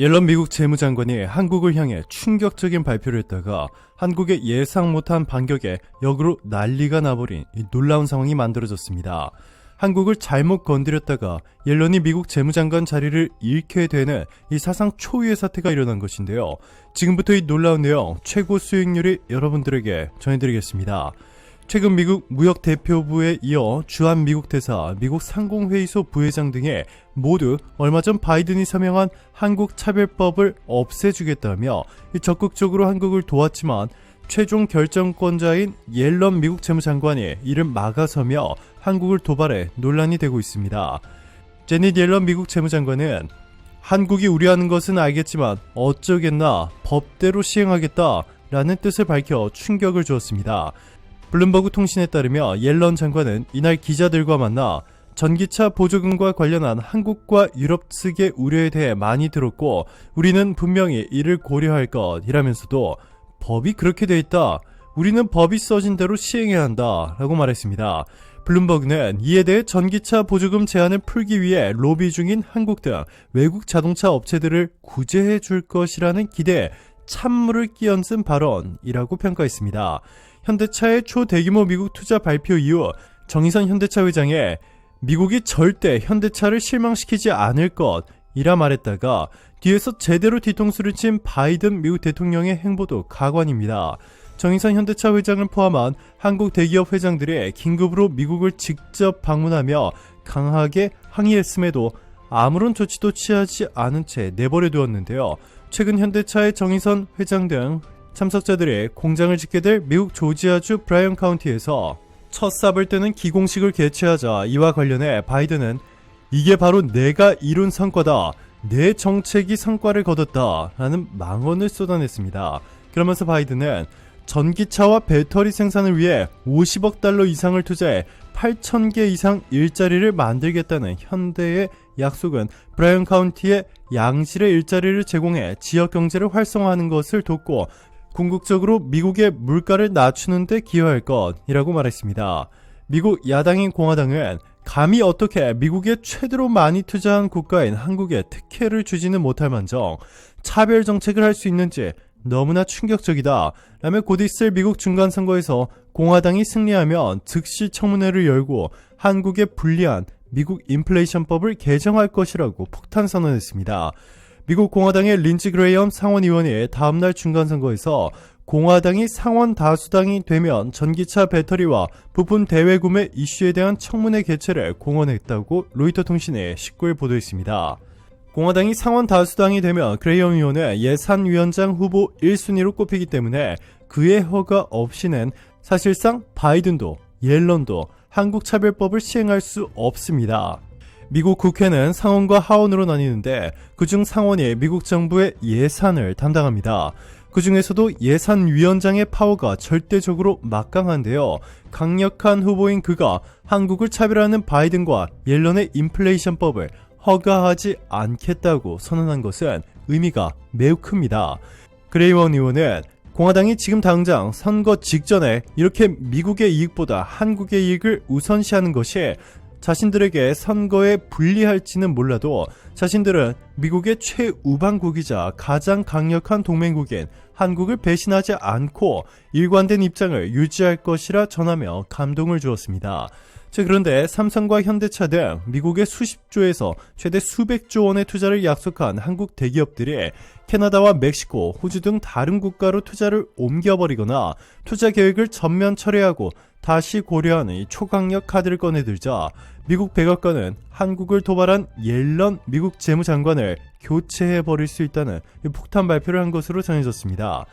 옐런 미국 재무장관이 한국을 향해 충격적인 발표를 했다가 한국의 예상 못한 반격에 역으로 난리가 나버린 이 놀라운 상황이 만들어졌습니다. 한국을 잘못 건드렸다가 옐런이 미국 재무장관 자리를 잃게 되는 이 사상 초유의 사태가 일어난 것인데요. 지금부터 이 놀라운 내용 최고 수익률이 여러분들에게 전해드리겠습니다. 최근 미국 무역 대표부에 이어 주한 미국 대사, 미국 상공회의소 부회장 등의 모두 얼마 전 바이든이 서명한 한국 차별법을 없애주겠다며 적극적으로 한국을 도왔지만 최종 결정권자인 옐런 미국 재무장관이 이를 막아서며 한국을 도발해 논란이 되고 있습니다. 제닛 옐런 미국 재무장관은 한국이 우려하는 것은 알겠지만 어쩌겠나 법대로 시행하겠다 라는 뜻을 밝혀 충격을 주었습니다. 블룸버그 통신에 따르며 옐런 장관은 이날 기자들과 만나 전기차 보조금과 관련한 한국과 유럽 측의 우려에 대해 많이 들었고 우리는 분명히 이를 고려할 것이라면서도 법이 그렇게 돼 있다. 우리는 법이 써진 대로 시행해야 한다. 라고 말했습니다. 블룸버그는 이에 대해 전기차 보조금 제한을 풀기 위해 로비 중인 한국 등 외국 자동차 업체들을 구제해 줄 것이라는 기대에 찬물을 끼얹은 발언이라고 평가했습니다. 현대차의 초대규모 미국 투자 발표 이후 정의선 현대차 회장에 미국이 절대 현대차를 실망시키지 않을 것이라 말했다가 뒤에서 제대로 뒤통수를 친 바이든 미국 대통령의 행보도 가관입니다. 정의선 현대차 회장을 포함한 한국 대기업 회장들이 긴급으로 미국을 직접 방문하며 강하게 항의했음에도 아무런 조치도 취하지 않은 채 내버려 두었는데요. 최근 현대차의 정의선 회장 등 참석자들이 공장을 짓게 될 미국 조지아주 브라이언 카운티에서 첫 삽을 뜨는 기공식을 개최하자 이와 관련해 바이든은 이게 바로 내가 이룬 성과다. 내 정책이 성과를 거뒀다. 라는 망언을 쏟아냈습니다. 그러면서 바이든은 전기차와 배터리 생산을 위해 50억 달러 이상을 투자해 8,000개 이상 일자리를 만들겠다는 현대의 약속은 브라이언 카운티에 양실의 일자리를 제공해 지역 경제를 활성화하는 것을 돕고 궁극적으로 미국의 물가를 낮추는 데 기여할 것이라고 말했습니다. 미국 야당인 공화당은 감히 어떻게 미국에 최대로 많이 투자한 국가인 한국에 특혜를 주지는 못할 만정 차별 정책을 할 수 있는지 너무나 충격적이다. 라며 곧 있을 미국 중간선거에서 공화당이 승리하면 즉시 청문회를 열고 한국에 불리한 미국 인플레이션법을 개정할 것이라고 폭탄 선언했습니다. 미국 공화당의 린치 그레이엄 상원 의원이 다음날 중간 선거에서 공화당이 상원 다수당이 되면 전기차 배터리와 부품 대외 구매 이슈에 대한 청문회 개최를 공언했다고 로이터 통신의 19일 보도했습니다. 공화당이 상원 다수당이 되면 그레이엄 의원의 예산위원장 후보 1순위로 꼽히기 때문에 그의 허가 없이는 사실상 바이든도 옐런도 한국차별법을 시행할 수 없습니다. 미국 국회는 상원과 하원으로 나뉘는데 그중 상원이 미국 정부의 예산을 담당합니다. 그 중에서도 예산위원장의 파워가 절대적으로 막강한데요. 강력한 후보인 그가 한국을 차별하는 바이든과 옐런의 인플레이션법을 허가하지 않겠다고 선언한 것은 의미가 매우 큽니다. 그레이원 의원은 공화당이 지금 당장 선거 직전에 이렇게 미국의 이익보다 한국의 이익을 우선시하는 것이 자신들에게 선거에 불리할지는 몰라도 자신들은 미국의 최우방국이자 가장 강력한 동맹국인 한국을 배신하지 않고 일관된 입장을 유지할 것이라 전하며 감동을 주었습니다. 자, 그런데 삼성과 현대차 등 미국의 수십조에서 최대 수백조 원의 투자를 약속한 한국 대기업들이 캐나다와 멕시코, 호주 등 다른 국가로 투자를 옮겨버리거나 투자 계획을 전면 철회하고 다시 고려하는 초강력 카드를 꺼내들자 미국 백악관은 한국을 도발한 옐런 미국 재무장관을 교체해버릴 수 있다는 폭탄 발표를 한 것으로 전해졌습니다.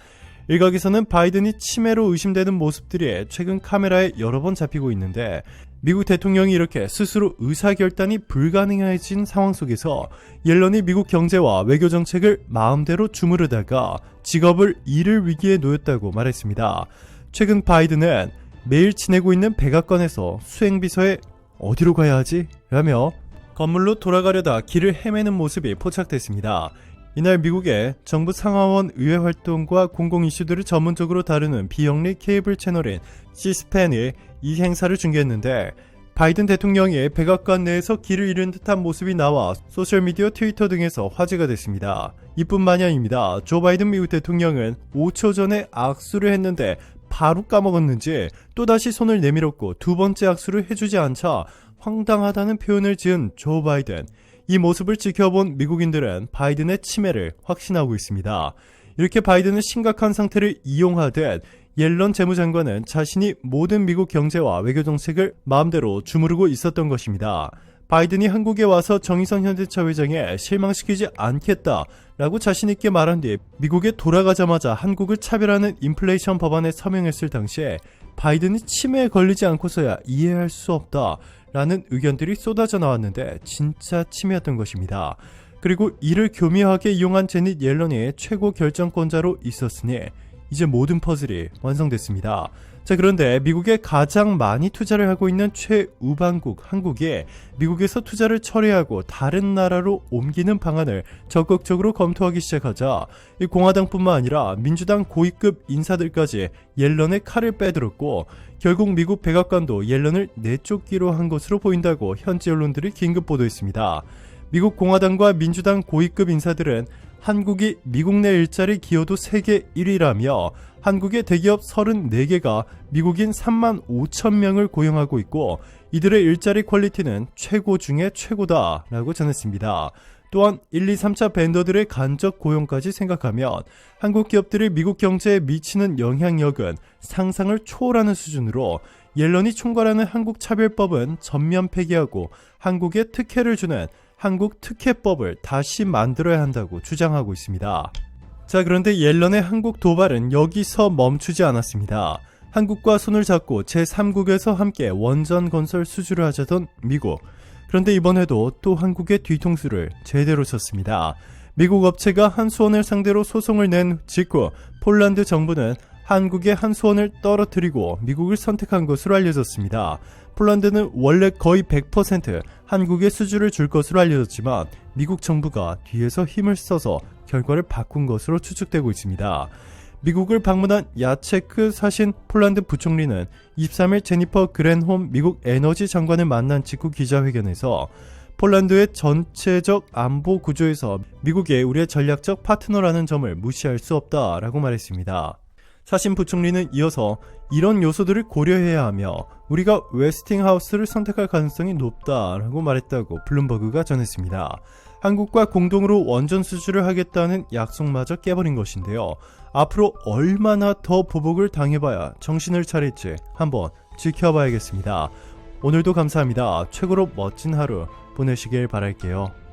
일각에서는 바이든이 치매로 의심되는 모습들이 최근 카메라에 여러 번 잡히고 있는데 미국 대통령이 이렇게 스스로 의사결단이 불가능해진 상황 속에서 옐런이 미국 경제와 외교 정책을 마음대로 주무르다가 직업을 잃을 위기에 놓였다고 말했습니다. 최근 바이든은 매일 지내고 있는 백악관에서 수행비서에 어디로 가야 하지? 라며 건물로 돌아가려다 길을 헤매는 모습이 포착됐습니다. 이날 미국의 정부 상하원 의회 활동과 공공 이슈들을 전문적으로 다루는 비영리 케이블 채널인 시스펜이 이 행사를 중계했는데 바이든 대통령의 백악관 내에서 길을 잃은 듯한 모습이 나와 소셜미디어 트위터 등에서 화제가 됐습니다. 이뿐만이 아닙니다. 조 바이든 미국 대통령은 5초 전에 악수를 했는데 바로 까먹었는지 또다시 손을 내밀었고 두 번째 악수를 해주지 않자 황당하다는 표현을 지은 조 바이든. 이 모습을 지켜본 미국인들은 바이든의 치매를 확신하고 있습니다. 이렇게 바이든은 심각한 상태를 이용하듯 옐런 재무장관은 자신이 모든 미국 경제와 외교 정책을 마음대로 주무르고 있었던 것입니다. 바이든이 한국에 와서 정의선 현대차 회장에 실망시키지 않겠다라고 자신있게 말한 뒤 미국에 돌아가자마자 한국을 차별하는 인플레이션 법안에 서명했을 당시에 바이든이 치매에 걸리지 않고서야 이해할 수 없다 라는 의견들이 쏟아져 나왔는데 진짜 치매였던 것입니다. 그리고 이를 교묘하게 이용한 제닛 옐런이 최고 결정권자로 있었으니 이제 모든 퍼즐이 완성됐습니다. 자, 그런데 미국에 가장 많이 투자를 하고 있는 최우방국 한국에 미국에서 투자를 처리하고 다른 나라로 옮기는 방안을 적극적으로 검토하기 시작하자 이 공화당뿐만 아니라 민주당 고위급 인사들까지 옐런의 칼을 빼들었고 결국 미국 백악관도 옐런을 내쫓기로 한 것으로 보인다고 현지 언론들이 긴급 보도했습니다. 미국 공화당과 민주당 고위급 인사들은 한국이 미국 내 일자리 기여도 세계 1위라며 한국의 대기업 34개가 미국인 3만 5천 명을 고용하고 있고 이들의 일자리 퀄리티는 최고 중에 최고다라고 전했습니다. 또한 1, 2, 3차 벤더들의 간접 고용까지 생각하면 한국 기업들이 미국 경제에 미치는 영향력은 상상을 초월하는 수준으로 옐런이 총괄하는 한국 차별법은 전면 폐기하고 한국에 특혜를 주는 한국 특혜법을 다시 만들어야 한다고 주장하고 있습니다. 자, 그런데 옐런의 한국 도발은 여기서 멈추지 않았습니다. 한국과 손을 잡고 제3국에서 함께 원전 건설 수주를 하자던 미국. 그런데 이번에도 또 한국의 뒤통수를 제대로 쳤습니다. 미국 업체가 한수원을 상대로 소송을 낸 직후 폴란드 정부는 한국의 한수원을 떨어뜨리고 미국을 선택한 것으로 알려졌습니다. 폴란드는 원래 거의 100% 한국에 수주를 줄 것으로 알려졌지만 미국 정부가 뒤에서 힘을 써서 결과를 바꾼 것으로 추측되고 있습니다. 미국을 방문한 야체크 사신 폴란드 부총리는 23일 제니퍼 그랜홈 미국 에너지 장관을 만난 직후 기자회견에서 폴란드의 전체적 안보 구조에서 미국이 우리의 전략적 파트너라는 점을 무시할 수 없다라고 말했습니다. 사신 부총리는 이어서 이런 요소들을 고려해야 하며 우리가 웨스팅하우스를 선택할 가능성이 높다라고 말했다고 블룸버그가 전했습니다. 한국과 공동으로 원전 수주를 하겠다는 약속마저 깨버린 것인데요. 앞으로 얼마나 더 보복을 당해봐야 정신을 차릴지 한번 지켜봐야겠습니다. 오늘도 감사합니다. 최고로 멋진 하루 보내시길 바랄게요.